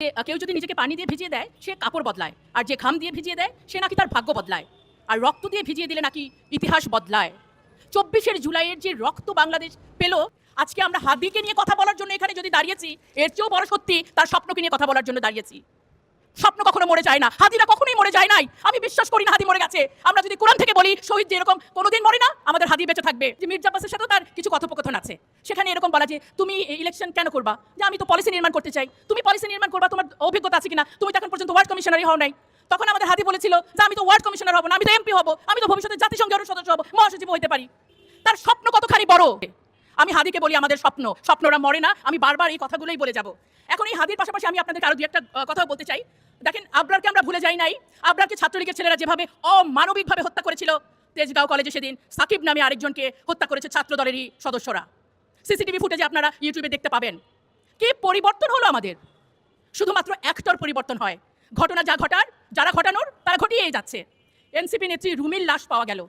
কেউ যদি নিজেকে পানি দিয়ে ভিজিয়ে দেয়, সে কাপড় বদলায়। আর যে ঘাম দিয়ে ভিজিয়ে দেয়, সে নাকি তার ভাগ্য বদলায়। আর রক্ত দিয়ে ভিজিয়ে দিলে নাকি ইতিহাস বদলায়। চব্বিশের জুলাইয়ের যে রক্ত বাংলাদেশ পেল, আজকে আমরা হাদিকে নিয়ে কথা বলার জন্য এখানে যদি দাঁড়িয়েছি, এর চেয়েও বড় সত্যি তার স্বপ্নকে নিয়ে কথা বলার জন্য দাঁড়িয়েছি। স্বপ্ন কখনো মরে যায় না। হাদিরা কখনোই মরে যায় নাই। আমি বিশ্বাস করি না হাদি মরে গেছে। আমরা যদি কোরআন থেকে বলি, শহীদ যে এরকম কোনোদিন মরে না, আমাদের হাদি বেঁচে থাকবে। যে মির্জা আব্বাসের সাথেও তার কিছু কথোপকথন আছে। সেখানে এরকম বলা যে, তুমি ইলেকশন কেন করবা? যে আমি তো পলিসি নির্মাণ করতে চাই। তুমি পলিসি নির্মাণ করবা, তোমার অভিজ্ঞতা আছে কিনা? তুমি তো এখন পর্যন্ত ওয়ার্ড কমিশনারই হও নাই। তখন আমাদের হাদি বলেছিল, যে আমি তো ওয়ার্ড কমিশনার হব না, আমি তো এমপি হব, আমি তো ভবিষ্যতে জাতিসংঘের সদস্য হব মহাসচিব হইতে পারি। তার স্বপ্ন কতখানি বড়? আমি হাদিকে বলি, আমাদের স্বপ্ন, স্বপ্নরা মরে না, আমি বারবার এই কথাগুলোই বলে যাব। এখন এই হাদির পাশাপাশি আমি আপনাদেরকে আরও দু একটা কথাও বলতে চাই। আবরারকে আমরা ভুলে যাই নাই। আবরারকে ছাত্রলীগের ছেলেরা যেভাবে অমানবিকভাবে হত্যা করেছিল, তেজগাঁও কলেজে সেদিন সাকিব নামে আরেকজনকে হত্যা করেছে ছাত্র দলেরই সদস্যরা। সিসিটিভি ফুটেজে আপনারা ইউটিউবে দেখতে পাবেন। কি পরিবর্তন হলো আমাদের? শুধুমাত্র একটার পরিবর্তন হয়। ঘটনা যা ঘটার, যারা ঘটানোর, তারা ঘটিয়েই যাচ্ছে। এনসিপি নেত্রী রুমির লাশ পাওয়া গেল।